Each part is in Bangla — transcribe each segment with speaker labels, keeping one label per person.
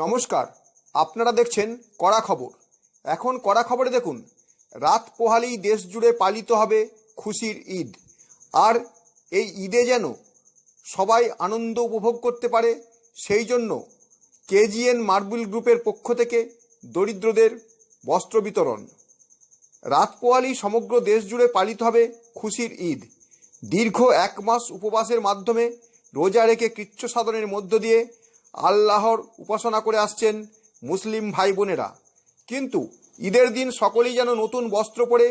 Speaker 1: নমস্কার, আপনারা দেখছেন কড়া খবর। এখন কড়া খবরে দেখুন, রাত পোহালেই দেশ জুড়ে পালিত হবে খুশির ঈদ। আর এই ঈদে যেন সবাই আনন্দ উপভোগ করতে পারে, সেই জন্য কেজিএন মার্বেল গ্রুপের পক্ষ থেকে দরিদ্রদের বস্ত্র বিতরণ। রাত পোয়ালি সমগ্র দেশ জুড়ে পালিত হবে খুশির ঈদ। দীর্ঘ এক মাস উপবাসের মাধ্যমে রোজা রেখে কৃচ্ছ সাধনের মধ্য দিয়ে আল্লাহর উপাসনা করে আসছেন মুসলিম ভাই বোনেরা কিন্তু ঈদের দিন সকলেই যেন নতুন বস্ত্র পরে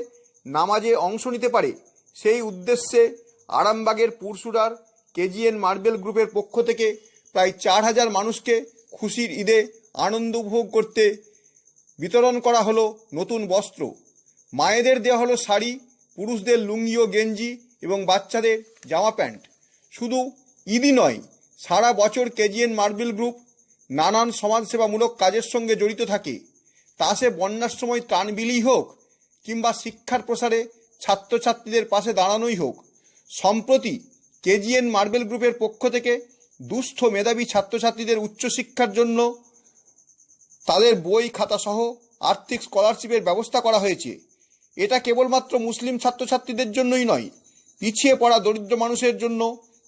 Speaker 1: নামাজে অংশ নিতে পারে, সেই উদ্দেশ্যে আরামবাগের পুরসুরার কেজিএন মার্বেল গ্রুপের পক্ষ থেকে প্রায় চার হাজার মানুষকে খুশির ঈদে আনন্দ উপভোগ করতে বিতরণ করা হলো নতুন বস্ত্র। মায়েদের দেওয়া হলো শাড়ি, পুরুষদের লুঙ্গি ও গেঞ্জি এবং বাচ্চাদের জামা প্যান্ট। শুধু ঈদই নয় সারা বছর কেজিএন মার্বেল গ্রুপ নানান সমাজসেবামূলক কাজের সঙ্গে জড়িত থাকে। তা সে বন্যার সময় ত্রাণ বিলি হোক কিংবা শিক্ষার প্রসারে ছাত্রছাত্রীদের পাশে দাঁড়ানোই হোক, সম্প্রতি কেজিএন মার্বেল গ্রুপের পক্ষ থেকে দুস্থ মেধাবী ছাত্রছাত্রীদের উচ্চশিক্ষার জন্য তাদের বই খাতা সহ আর্থিক স্কলারশিপের ব্যবস্থা করা হয়েছে। এটা কেবলমাত্র মুসলিম ছাত্রছাত্রীদের জন্যই নয়, পিছিয়ে পড়া দরিদ্র মানুষের জন্য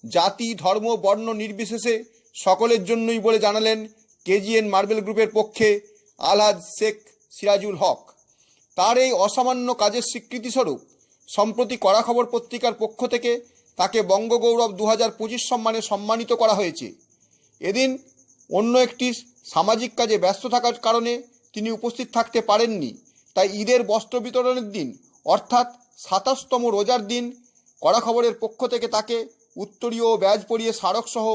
Speaker 1: জাতি, ধর্ম, বর্ণ নির্বিশেষে সকলের জন্যই বলে জানালেন কেজিএন মার্বেল গ্রুপের পক্ষে আলহাজ শেখ সিরাজুল হক। তার এই অসামান্য কাজের স্বীকৃতিস্বরূপ, সম্প্রতি কড়া খবর পত্রিকার পক্ষ থেকে তাকে বঙ্গগৌরব দু হাজার পঁচিশ সম্মানে সম্মানিত করা হয়েছে। এদিন অন্য একটি সামাজিক কাজে ব্যস্ত থাকার কারণে তিনি উপস্থিত থাকতে পারেননি। তাই ঈদের বস্ত্র বিতরণের দিন, অর্থাৎ সাতাশতম রোজার দিন কড়া খবরের পক্ষ থেকে তাকে উত্তরীয় ব্যাজ পরিয়ে স্মারকসহ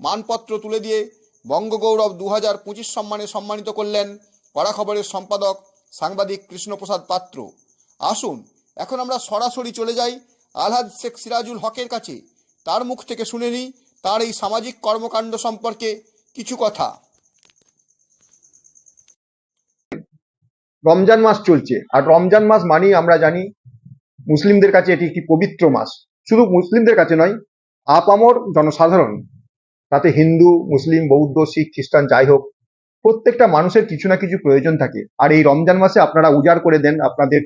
Speaker 1: মানপত্র তুলে দিয়ে বঙ্গগৌরব দু হাজার পঁচিশ সম্মানে সম্মানিত করলেন কড়া খবরের সম্পাদক সাংবাদিক কৃষ্ণপ্রসাদ পাত্র। আসুন, এখন আমরা সরাসরি চলে যাই আলহাদ শেখ সিরাজুল হকের কাছে। তার মুখ থেকে শুনে নিই তার এই সামাজিক কর্মকাণ্ড সম্পর্কে কিছু কথা। রমজান মাস চলছে, আর রমজান মাস মানেই আমরা জানি মুসলিমদের কাছে এটি একটি পবিত্র মাস। শুধু মুসলিমদের কাছে নয় আপামর জনসাধারণ, তাতে হিন্দু, মুসলিম, বৌদ্ধ, শিখ, খ্রিস্টান, যাই হোক, প্রত্যেকটা মানুষের কিছু না কিছু প্রয়োজন থাকে। আর এই রমজান মাসে আপনারা উজাড় করে দেন, আপনাদের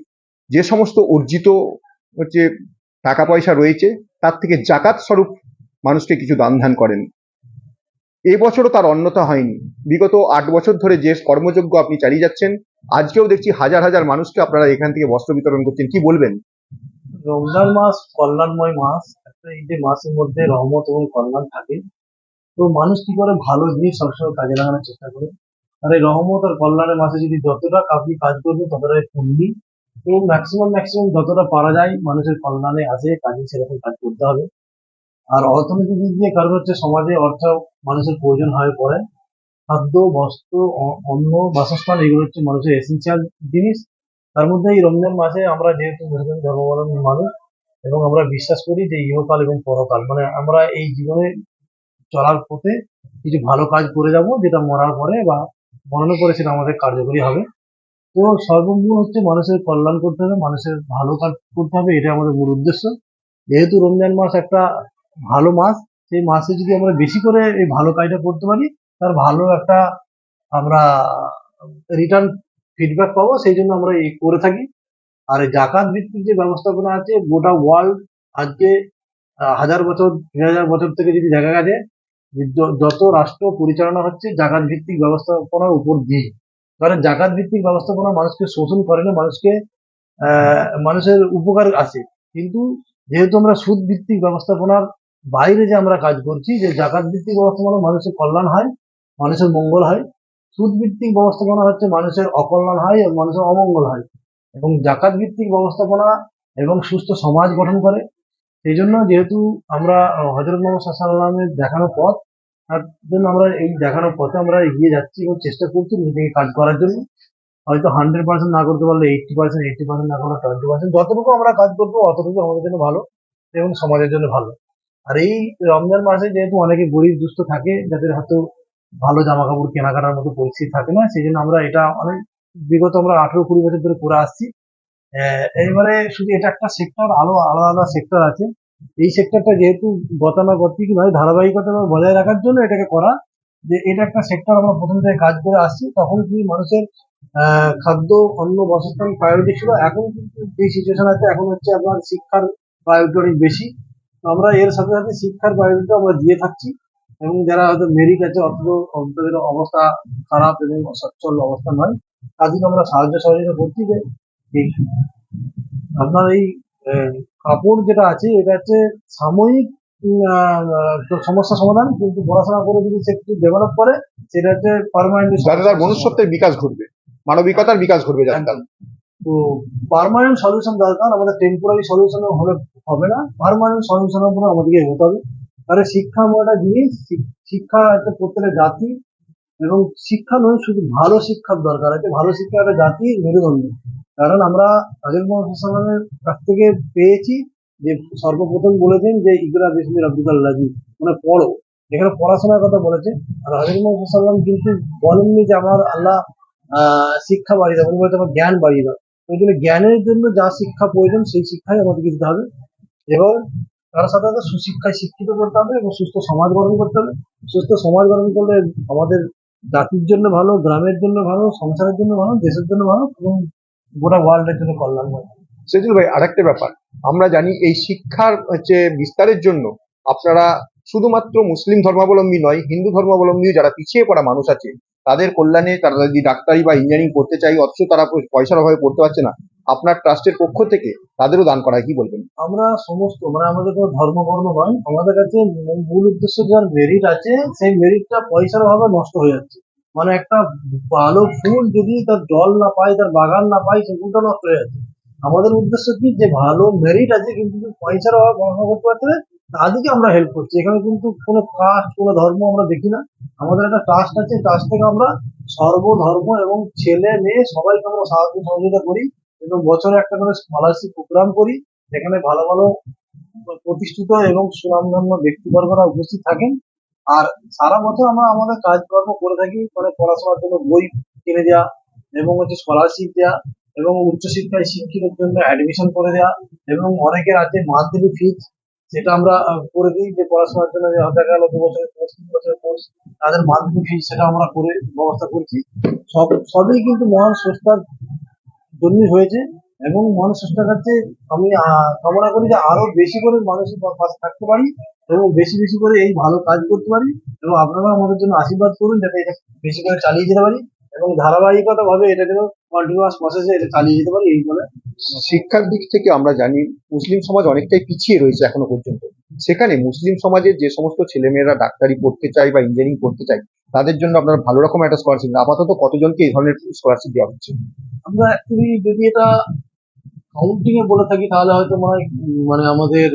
Speaker 1: যে সমস্ত অর্জিত হচ্ছে টাকা পয়সা রয়েছে, তার থেকে জাকাত স্বরূপ মানুষকে কিছু দান ধ্যান করেন। এবছরও তার অন্যতা হয়নি। বিগত আট বছর ধরে যে কর্মযোগ্য আপনি চালিয়ে যাচ্ছেন, আজকেও দেখছি হাজার হাজার মানুষকে আপনারা এখান থেকে বস্ত্র বিতরণ করছেন। কি বলবেন?
Speaker 2: রমজান মাস, কল্যাণময় মাস, একটা এই যে মাসের মধ্যে রহমত এবং কল্যাণ থাকে। তো মানুষ কি করে? ভালো জিনিস সবসময় কাজে লাগানোর চেষ্টা করে। আর এই রহমত আর কল্যাণের মাসে যদি যতটা আপনি কাজ করবেন ততটাই পুণ্যি এবং ম্যাক্সিমাম ম্যাক্সিমাম যতটা পারা যায়, মানুষের কল্যাণে আসে, কাজে সেরকম কাজ করতে হবে। আর অর্থনৈতিক দিক দিয়ে কারণ হচ্ছে সমাজে অর্থ মানুষের প্রয়োজন হয়ে পড়ে। খাদ্য, বস্ত্র অন্ন, বাসস্থান, এগুলো হচ্ছে মানুষের এসেন্সিয়াল জিনিস। তার মধ্যে এই রমজান মাসে আমরা যেহেতু মুসলিম ধর্মাবলম্বী মানুষ এবং আমরা বিশ্বাস করি যে ইহকাল এবং পরকাল মানে আমরা এই জীবনে চলার পথে কিছু ভালো কাজ করে যাব যেটা মরার পরে বা মরণের পরে সেটা আমাদের কার্যকরী হবে। তো সর্বমূল হচ্ছে মানুষের কল্যাণ করতে হবে, মানুষের ভালো কাজ করতে হবে এটা আমাদের মূল উদ্দেশ্য। যেহেতু রমজান মাস একটা ভালো মাস, সেই মাসে যদি আমরা বেশি করে এই ভালো কাজটা করতে পারি, তার ভালো একটা আমরা রিটার্ন ফিডব্যাক পাবো, সেই জন্য আমরা এই করে থাকি। আর জাকাত ভিত্তিক যে ব্যবস্থাপনা আছে, গোটা ওয়ার্ল্ড আজকে হাজার বছর তিন হাজার বছর থেকে যদি দেখা গেছে যত রাষ্ট্র পরিচালনা হচ্ছে জাকাত ভিত্তিক ব্যবস্থাপনার উপর দিয়ে। কারণ জাকাত ভিত্তিক ব্যবস্থাপনা মানুষকে শোষণ করে না, মানুষকে মানুষের উপকার আছে। কিন্তু যেহেতু আমরা সুদ ভিত্তিক ব্যবস্থাপনার বাইরে যে আমরা কাজ করছি, যে জাকাত ভিত্তিক ব্যবস্থাপনা মানুষের কল্যাণ হয়, মানুষের মঙ্গল হয় সুদ ভিত্তিক ব্যবস্থাপনা হচ্ছে মানুষের অকল্যাণ হয় এবং মানুষের অমঙ্গল হয়। এবং জাকাত ভিত্তিক ব্যবস্থাপনা এবং সুস্থ সমাজ গঠন করে। সেই জন্য যেহেতু আমরা হজরত মোহাম্মদ সাল্লামের দেখানো পথ, তার জন্য আমরা এই দেখানো পথে আমরা এগিয়ে যাচ্ছি এবং চেষ্টা করছি নিজেকে কাজ করার জন্য। হয়তো হান্ড্রেড পার্সেন্ট না করতে পারলে এইটটি পার্সেন্ট এইটটি পার্সেন্ট না করলে টোয়েন্টি পার্সেন্ট যতটুকু আমরা কাজ করব অতটুকু আমাদের জন্য ভালো এবং সমাজের জন্য ভালো। আর এই রমজান মাসে যেহেতু অনেকে গরিব দুস্থ থাকে, যাদের হয়তো ভালো জামা কাপড় কেনাকাটার মতো পরিস্থিতি থাকে না সেই জন্য আমরা এটা অনেক বিগত আমরা আঠেরো কুড়ি বছর ধরে করে আসছি। এবারে শুধু এটা একটা সেক্টর আরও আলাদা আলাদা সেক্টর আছে। এই সেক্টরটা যেহেতু গতানুগতিক ভাবে ধারাবাহিকতা বজায় রাখার জন্য এটাকে করা, যে এটা একটা সেক্টর আমরা প্রথম থেকে কাজ করে আসছি, তখন কি মানুষের খাদ্য, অন্ন, বাসস্থান প্রায়োরিটি ছিল, এখন কিন্তু যে সিচুয়েশন আছে, এখন হচ্ছে আপনার শিক্ষার প্রায়োরিটি অনেক বেশি। আমরা এর সাথে সাথে শিক্ষার প্রায়োরিটি আমরা দিয়ে থাকছি। এবং যারা হয়তো মেরিট আছে অথচ তাদের অবস্থা খারাপ এবং সচ্ছল অবস্থা নয় তাদেরকে আমরা সাহায্য সহযোগিতা করছি যে আপনার এই কাপড় যেটা আছে এটা হচ্ছে সাময়িক সমস্যা সমাধান কিন্তু পড়াশোনা করে যদি সে কিছু ডেভেলপ করে সেটা হচ্ছে পারমানেন্ট
Speaker 3: যাতে তার মনুষ্যত্বের বিকাশ ঘটবে মানবিকতার বিকাশ ঘটবে যাতে।
Speaker 2: তো পার্মানেন্ট সলিউশন দরকার আমাদের টেম্পোরারি সলিউশন হলে হবে না পার্মানেন্ট সলিউশনের উপরে আমাদেরকে এগোতে হবে তাহলে শিক্ষা একটা জিনিস শিক্ষা একটা প্রত্যেকটা জাতি এবং শিক্ষা নয়, শুধু ভালো শিক্ষার দরকার আছে। ভালো শিক্ষা একটা জাতি মেরুদণ্ড। কারণ আমরা আজল মোহাম্মদের কাছ থেকে পেয়েছি যে সর্বপ্রথম বলেছেন যে, ইকরা বিসমি রাব্বিকাল লাযী মানে পড়ো। এখানে পড়াশোনার কথা বলেছে। আর হাজির মোহাম্মদ কিন্তু বলেননি যে, আমার আল্লাহ শিক্ষা বাড়িয়ে দেয় উনি বলেছে আমার জ্ঞান বাড়িয়ে দাও। ওই জন্য জ্ঞানের জন্য যা শিক্ষা প্রয়োজন, সেই শিক্ষাই আমাদের দিতে হবে। এবং তার সাথে সুশিক্ষায় শিক্ষিত করতে হবে এবং সুস্থ সমাজ গঠন করতে হবে। সুস্থ সমাজ গঠন করলে আমাদের জাতির জন্য ভালো, গ্রামের জন্য ভালো, সংসারের জন্য ভালো, দেশের জন্য ভালো এবং গোটা ওয়ার্ল্ডের জন্য কল্যাণ হয়
Speaker 3: সেজল ভাই, আরেকটা ব্যাপার। আমরা জানি এই শিক্ষার হচ্ছে বিস্তারের জন্য আপনারা শুধুমাত্র মুসলিম ধর্মাবলম্বী নয়, হিন্দু ধর্মাবলম্বী যারা পিছিয়ে পড়া মানুষ আছে তাদের কল্যাণে তারা যদি ডাক্তারি বা ইঞ্জিনিয়ারিং করতে চাই অথচ তারা পয়সার অভাবে পড়তে পারছে না। আপনার ট্রাস্টের পক্ষ থেকে তাদেরও দান করা কি বলবেন?
Speaker 2: আমরা সমস্ত মানে আমাদের কোনো ধর্ম বর্ণ নয়, আমাদের কাছে মূল উদ্দেশ্য যার মেরিট আছে, সেই মেরিটটা পয়সার অভাবে নষ্ট হয়ে যাচ্ছে। মানে একটা ভালো ফুল যদি তার জল না পায়, তার বাগান না পায় সে ফুলটা নষ্ট হয়ে যাচ্ছে। আমাদের উদ্দেশ্য কি? যে ভালো মেরিট আছে, কিন্তু পয়সার অভাব পড়াশোনা করতে পারছে তাদেরকে আমরা হেল্প করছি। এখানে কিন্তু কোনো কাস্ট কোনো ধর্ম আমরা দেখি না। আমাদের একটা ট্রাস্ট আছে ট্রাস্ট থেকে আমরা সর্বধর্ম এবং ছেলে মেয়ে সবাইকে আমরা সাহায্য সহযোগিতা করি। এবং বছরে একটা করে স্কলারশিপ প্রোগ্রাম করি, যেখানে ভালো ভালো প্রতিষ্ঠিত এবং সুনামধন্য ব্যক্তিবর্গরা উপস্থিত থাকেন। আর সারা বছর আমরা আমাদের কাজকর্ম করে থাকি মানে পড়াশোনার জন্য বই কিনে দেওয়া এবং হচ্ছে স্কলারশিপ দেওয়া এবং উচ্চশিক্ষায় শিক্ষিতের জন্য অ্যাডমিশন করে দেওয়া এবং অনেকের আছে মান্থলি ফিজ সেটা আমরা করে দিই যে পড়াশোনার জন্য যে দেখা গেল দু বছরের কোর্স তিন বছরের কোর্স তাদের মান্থলি ফিজ সেটা আমরা করে ব্যবস্থা করছি। সব, সবই কিন্তু মহান স্রষ্টার জন্যই হয়েছে এবং মহান স্রষ্টার কাছে আমি কামনা করি যে আরও বেশি করে মানুষের পাশে থাকতে পারি এবং বেশি বেশি করে এই ভালো কাজ করতে পারি এবং আপনারা আমাদের জন্য আশীর্বাদ করুন যাতে এটা বেশি করে চালিয়ে যেতে পারি এবং ধারাবাহিকতা ভাবে এটা যেন কন্টিনিউয়াস প্রসেসে এটা চালিয়ে যেতে পারি এই বলে
Speaker 3: শিক্ষার দিক থেকে আমরা জানি মুসলিম সমাজ অনেকটাই পিছিয়ে রয়েছে এখনও পর্যন্ত। সেখানে মুসলিম সমাজের যে সমস্ত ছেলেমেয়েরা ডাক্তারি পড়তে চায় বা ইঞ্জিনিয়ারিং পড়তে চায় তাদের জন্য আপনারা ভালো রকম একটা স্কলারশিপ আপাতত কতজনকে এই ধরনের স্কলারশিপ দেওয়া হচ্ছে?
Speaker 2: আমরা অ্যাকচুয়ালি যদি এটা কাউন্টিং এ বলে থাকি, তাহলে হয়তো মনে হয় মানে আমাদের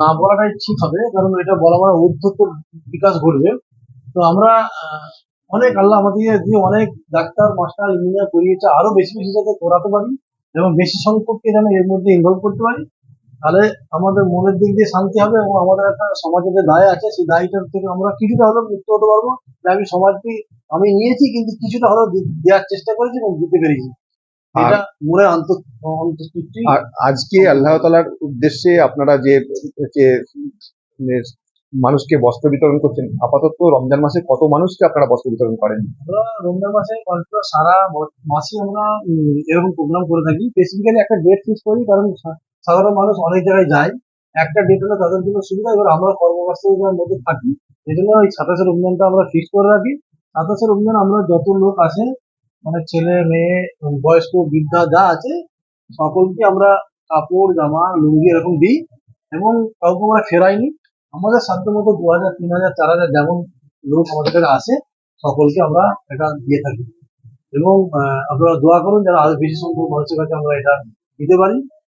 Speaker 2: না বলাটাই ঠিক হবে, কারণ এটা বলা মানে ঊর্ধ্বত বিকাশ ঘটবে। তো আমরা অনেক আল্লাহ আমাদের দিয়ে অনেক ডাক্তার, মাস্টার, ইঞ্জিনিয়ার করিয়েছে, আরও বেশি বেশি যাতে করাতে পারি এবং বেশি সংখ্যককে যেন এর মধ্যে ইনভলভ করতে পারি। তাহলে আমাদের মনের দিক দিয়ে শান্তি হবে এবং আমাদের একটা সমাজের যে দায় আছে সেই দায়টার থেকে আমরা কিছুটা হলেও মুক্ত হতে পারব। যে আমি সমাজকে আমি নিয়েছি কিন্তু কিছুটা হলেও দেওয়ার চেষ্টা করেছি এবং দিতে পেরেছি। এটা অন্ত
Speaker 3: আর আজকে আল্লাহ তালার উদ্দেশ্যে আপনারা যে মানুষকে বস্ত্র বিতরণ করছেন আপাতত রমজান মাসে কত মানুষকে আপনারা বস্ত্র বিতরণ করেন?
Speaker 2: আমরা রমজান মাসে সারা মাসে আমরা এরকম প্রোগ্রাম করে থাকি। স্পেসিফিক্যালি একটা ডেট ফিক্স করি কারণ সাধারণ মানুষ অনেক জায়গায় যায়, একটা ডেট হলে তাদের জন্য সুবিধা, এবার আমরা কর্মব্যস্ততার মধ্যে থাকি। এই জন্য ওই সাতাশে রমজানটা আমরা ফিক্স করে রাখি। সাতাশের রমজান আমরা যত লোক আসে মানে ছেলে, মেয়ে, বয়স্ক, বৃদ্ধা যা আছে, সকলকে আমরা কাপড়, জামা, লুঙ্গি এরকম দিই, এবং কাউকে আমরা ফেরাইনি। আমাদের সাধ্য মতো দু হাজার তিন হাজার চার হাজার যেমন লোক আমাদের কাছে আসে, সকলকে আমরা এটা দিয়ে থাকি। এবং আপনারা দোয়া করুন যারা আরও বেশি সংখ্যক মানুষের কাছে আমরা এটা দিতে পারি।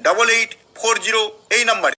Speaker 1: double eight four zero এই নাম্বারে